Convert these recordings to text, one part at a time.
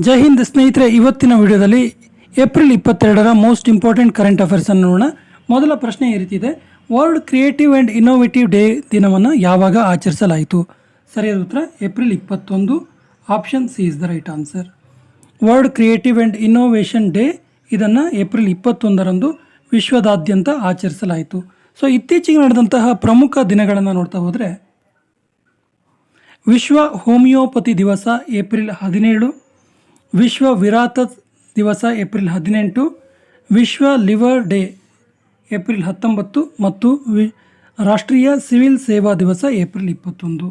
ಜೈ ಹಿಂದ್ ಸ್ನೇಹಿತರೆ, ಇವತ್ತಿನ ವಿಡಿಯೋದಲ್ಲಿ ಏಪ್ರಿಲ್ ಇಪ್ಪತ್ತೆರಡರ ಮೋಸ್ಟ್ ಇಂಪಾರ್ಟೆಂಟ್ ಕರೆಂಟ್ ಅಫೇರ್ಸನ್ನು ನೋಡೋಣ. ಮೊದಲ ಪ್ರಶ್ನೆ ಈ ರೀತಿ ಇದೆ. World creative and innovative day ದಿನವನ್ನು ಯಾವಾಗ ಆಚರಿಸಲಾಯಿತು? ಸರಿಯಾದ ಉತ್ತರ, ಏಪ್ರಿಲ್ ಇಪ್ಪತ್ತೊಂದು. Option C is the right answer. World creative and innovation day ಇದನ್ನು ಏಪ್ರಿಲ್ ಇಪ್ಪತ್ತೊಂದರಂದು ವಿಶ್ವದಾದ್ಯಂತ ಆಚರಿಸಲಾಯಿತು. ಸೊ, ಇತ್ತೀಚೆಗೆ ನಡೆದಂತಹ ಪ್ರಮುಖ ದಿನಗಳನ್ನು ನೋಡ್ತಾ ಹೋದರೆ ವಿಶ್ವ ಹೋಮಿಯೋಪತಿ ದಿವಸ ಏಪ್ರಿಲ್ ಹದಿನೇಳು ವಿಶ್ವ ವಿರಾತ ದಿವಸ ಏಪ್ರಿಲ್ ಹದಿನೆಂಟು, ವಿಶ್ವ ಲಿವರ್ ಡೇ ಏಪ್ರಿಲ್ ಹತ್ತೊಂಬತ್ತು ಮತ್ತು ವಿ ರಾಷ್ಟ್ರೀಯ ಸಿವಿಲ್ ಸೇವಾ ದಿವಸ ಏಪ್ರಿಲ್ ಇಪ್ಪತ್ತೊಂದು.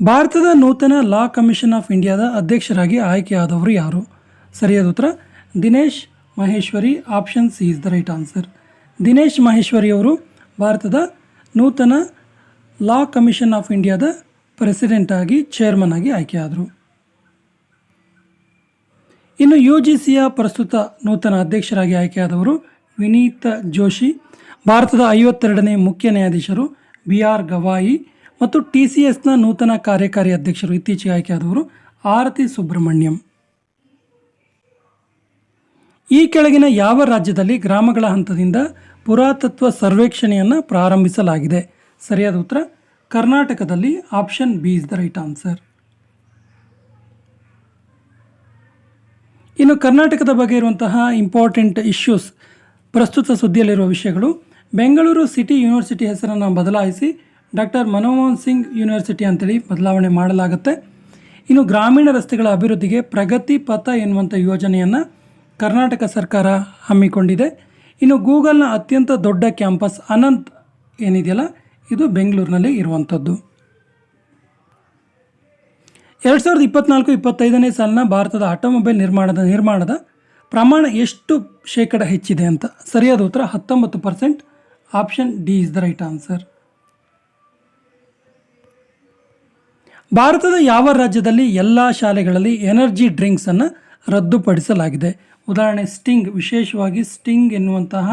ಭಾರತದ ನೂತನ ಲಾ ಕಮಿಷನ್ ಆಫ್ ಇಂಡಿಯಾದ ಅಧ್ಯಕ್ಷರಾಗಿ ಆಯ್ಕೆಯಾದವರು ಯಾರು? ಸರಿಯಾದ ಉತ್ತರ, Dinesh Maheshwari, option C is the right answer. Dinesh Maheshwari ಅವರು ಭಾರತದ ನೂತನ ಲಾ ಕಮಿಷನ್ ಆಫ್ ಇಂಡಿಯಾದ ಪ್ರೆಸಿಡೆಂಟ್ ಆಗಿ ಚೇರ್ಮನ್ ಆಗಿ ಆಯ್ಕೆಯಾದರು. ಇನ್ನು ಯು ಜಿ ಸಿಯ ಪ್ರಸ್ತುತ ನೂತನ ಅಧ್ಯಕ್ಷರಾಗಿ ಆಯ್ಕೆಯಾದವರು ವಿನೀತ ಜೋಶಿ, ಭಾರತದ ಐವತ್ತೆರಡನೇ ಮುಖ್ಯ ನ್ಯಾಯಾಧೀಶರು ಬಿ ಆರ್ ಗವಾಯಿ ಮತ್ತು ಟಿ ಸಿ ಎಸ್ನ ನೂತನ ಕಾರ್ಯಕಾರಿ ಅಧ್ಯಕ್ಷರು ಇತ್ತೀಚೆಗೆ ಆಯ್ಕೆಯಾದವರು ಆರತಿ ಸುಬ್ರಹ್ಮಣ್ಯಂ. ಈ ಕೆಳಗಿನ ಯಾವ ರಾಜ್ಯದಲ್ಲಿ ಗ್ರಾಮಗಳ ಹಂತದಿಂದ ಪುರಾತತ್ವ ಸರ್ವೇಕ್ಷಣೆಯನ್ನು ಪ್ರಾರಂಭಿಸಲಾಗಿದೆ? ಸರಿಯಾದ ಉತ್ತರ ಕರ್ನಾಟಕದಲ್ಲಿ option B is the right answer. ಇನ್ನು ಕರ್ನಾಟಕದ ಬಗ್ಗೆ ಇರುವಂತಹ ಇಂಪಾರ್ಟೆಂಟ್ ಇಶ್ಯೂಸ್ ಪ್ರಸ್ತುತ ಸುದ್ದಿಯಲ್ಲಿರುವ ವಿಷಯಗಳು. ಬೆಂಗಳೂರು ಸಿಟಿ ಯೂನಿವರ್ಸಿಟಿ ಹೆಸರನ್ನು ಬದಲಾಯಿಸಿ ಡಾಕ್ಟರ್ ಮನಮೋಹನ್ ಸಿಂಗ್ ಯೂನಿವರ್ಸಿಟಿ ಅಂತೇಳಿ ಬದಲಾವಣೆ ಮಾಡಲಾಗುತ್ತೆ. ಇನ್ನು ಗ್ರಾಮೀಣ ರಸ್ತೆಗಳ ಅಭಿವೃದ್ಧಿಗೆ ಪ್ರಗತಿ ಪಥ ಎನ್ನುವಂಥ ಯೋಜನೆಯನ್ನು ಕರ್ನಾಟಕ ಸರ್ಕಾರ ಹಮ್ಮಿಕೊಂಡಿದೆ. ಇನ್ನು ಗೂಗಲ್ನ ಅತ್ಯಂತ ದೊಡ್ಡ ಕ್ಯಾಂಪಸ್ ಅನಂತ್ ಏನಿದೆಯಲ್ಲ ಇದು ಬೆಂಗಳೂರಿನಲ್ಲಿ ಇರುವಂಥದ್ದು. ಎರಡು ಸಾವಿರದ ಇಪ್ಪತ್ನಾಲ್ಕು ಇಪ್ಪತ್ತೈದನೇ ಸಾಲಿನ ಭಾರತದ ಆಟೋಮೊಬೈಲ್ ನಿರ್ಮಾಣದ ನಿರ್ಮಾಣದ ಪ್ರಮಾಣ ಎಷ್ಟು ಶೇಕಡ ಹೆಚ್ಚಿದೆ ಅಂತ? ಸರಿಯಾದ ಉತ್ತರ ಹತ್ತೊಂಬತ್ತು percent, option D is the right answer. ಭಾರತದ ಯಾವ ರಾಜ್ಯದಲ್ಲಿ ಎಲ್ಲ ಶಾಲೆಗಳಲ್ಲಿ ಎನರ್ಜಿ ಡ್ರಿಂಕ್ಸನ್ನು ರದ್ದುಪಡಿಸಲಾಗಿದೆ? ಉದಾಹರಣೆ, ಸ್ಟಿಂಗ್, ವಿಶೇಷವಾಗಿ ಸ್ಟಿಂಗ್ ಎನ್ನುವಂತಹ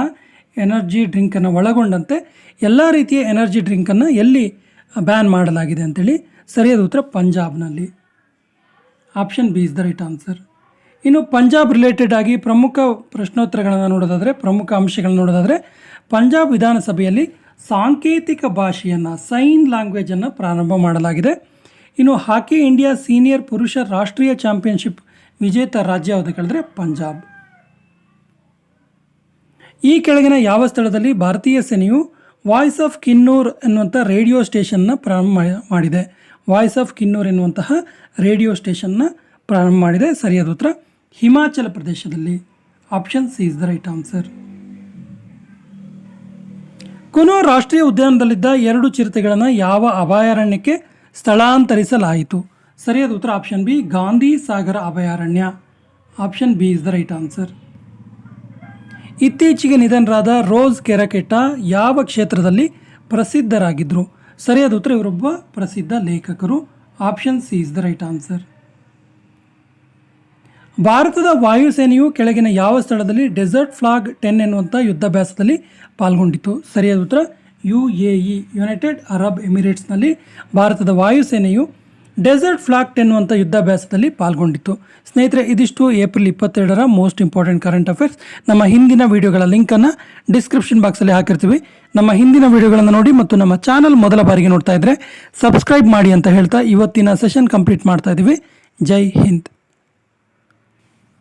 ಎನರ್ಜಿ ಡ್ರಿಂಕನ್ನು ಒಳಗೊಂಡಂತೆ ಎಲ್ಲ ರೀತಿಯ ಎನರ್ಜಿ ಡ್ರಿಂಕನ್ನು ಎಲ್ಲಿ ಬ್ಯಾನ್ ಮಾಡಲಾಗಿದೆ ಅಂತೇಳಿ ಸರಿಯಾದ ಉತ್ತರ ಪಂಜಾಬ್ನಲ್ಲಿ. Option B is the right answer. ಇನ್ನು ಪಂಜಾಬ್ ರಿಲೇಟೆಡ್ ಆಗಿ ಪ್ರಮುಖ ಪ್ರಶ್ನೋತ್ತರಗಳನ್ನು ನೋಡೋದಾದರೆ, ಪ್ರಮುಖ ಅಂಶಗಳನ್ನು ನೋಡೋದಾದರೆ, ಪಂಜಾಬ್ ವಿಧಾನಸಭೆಯಲ್ಲಿ ಸಾಂಕೇತಿಕ ಭಾಷೆಯನ್ನು, ಸೈನ್ ಲ್ಯಾಂಗ್ವೇಜನ್ನು ಪ್ರಾರಂಭ ಮಾಡಲಾಗಿದೆ. ಇನ್ನು ಹಾಕಿ ಇಂಡಿಯಾ ಸೀನಿಯರ್ ಪುರುಷ ರಾಷ್ಟ್ರೀಯ ಚಾಂಪಿಯನ್ಶಿಪ್ ವಿಜೇತ ರಾಜ್ಯ ಯಾವುದು ಕೇಳಿದ್ರೆ ಪಂಜಾಬ್. ಈ ಕೆಳಗಿನ ಯಾವ ಸ್ಥಳದಲ್ಲಿ ಭಾರತೀಯ ಸೇನೆಯು ವಾಯ್ಸ್ ಆಫ್ ಕಿನ್ನೂರ್ ಎನ್ನುವಂಥ ರೇಡಿಯೋ ಸ್ಟೇಷನ್ನ ಪ್ರಾರಂಭ ಮಾಡಿದೆ? ವಾಯ್ಸ್ ಆಫ್ ಕಿನ್ನೂರ್ ಎನ್ನುವಂತಹ ರೇಡಿಯೋ ಸ್ಟೇಷನ್ನ ಪ್ರಾರಂಭ ಮಾಡಿದೆ. ಸರಿಯಾದ ಉತ್ತರ, ಹಿಮಾಚಲ ಪ್ರದೇಶದಲ್ಲಿ. Option C is the right answer. Kuno ರಾಷ್ಟ್ರೀಯ ಉದ್ಯಾನದಲ್ಲಿದ್ದ ಎರಡು ಚಿರತೆಗಳನ್ನು ಯಾವ ಅಭಯಾರಣ್ಯಕ್ಕೆ ಸ್ಥಳಾಂತರಿಸಲಾಯಿತು? ಸರಿಯಾದ ಉತ್ತರ, ಆಪ್ಷನ್ ಬಿ, ಗಾಂಧಿ ಸಾಗರ ಅಭಯಾರಣ್ಯ. Option B is the right answer. ಇತ್ತೀಚೆಗೆ ನಿಧನರಾದ ರೋಸ್ ಕೆರಕೆಟ್ಟ ಯಾವ ಕ್ಷೇತ್ರದಲ್ಲಿ ಪ್ರಸಿದ್ಧರಾಗಿದ್ದರು ಸರಿಯಾದ ಉತ್ತರ ಇವರೊಬ್ಬ ಪ್ರಸಿದ್ಧ ಲೇಖಕರು. Option C is the right answer. ಭಾರತದ ವಾಯುಸೇನೆಯು ಕೆಳಗಿನ ಯಾವ ಸ್ಥಳದಲ್ಲಿ ಡೆಸರ್ಟ್ ಫ್ಲಾಗ್ ಟೆನ್ ಎನ್ನುವಂಥ ಯುದ್ಧಾಭ್ಯಾಸದಲ್ಲಿ ಪಾಲ್ಗೊಂಡಿತು ಸರಿಯಾದ ಉತ್ತರ, U A E, United Arab ಎಮಿರೇಟ್ಸ್ನಲ್ಲಿ. ಭಾರತದ ವಾಯುಸೇನೆಯು ಡೆಸರ್ಟ್ ಫ್ಲಾಗ್ ಟೆನ್ ಅಂತ ಯುದ್ಧಾಭ್ಯಾಸದಲ್ಲಿ ಪಾಲ್ಗೊಂಡಿತ್ತು. ಸ್ನೇಹಿತರೆ, ಇದಿಷ್ಟು ಏಪ್ರಿಲ್ ಇಪ್ಪತ್ತೆರಡರ ಮೋಸ್ಟ್ ಇಂಪಾರ್ಟೆಂಟ್ ಕರೆಂಟ್ ಅಫೇರ್ಸ್. ನಮ್ಮ ಹಿಂದಿನ ವಿಡಿಯೋಗಳ ಲಿಂಕನ್ನು ಡಿಸ್ಕ್ರಿಪ್ಷನ್ ಬಾಕ್ಸಲ್ಲಿ ಹಾಕಿರ್ತೀವಿ. ನಮ್ಮ ಹಿಂದಿನ ವಿಡಿಯೋಗಳನ್ನು ನೋಡಿ ಮತ್ತು ನಮ್ಮ ಚಾನಲ್ ಮೊದಲ ಬಾರಿಗೆ ನೋಡ್ತಾ ಇದ್ದರೆ ಸಬ್ಸ್ಕ್ರೈಬ್ ಮಾಡಿ ಅಂತ ಹೇಳ್ತಾ ಇವತ್ತಿನ ಸೆಷನ್ ಕಂಪ್ಲೀಟ್ ಮಾಡ್ತಾ ಇದ್ದೀವಿ ಜೈ ಹಿಂದ್.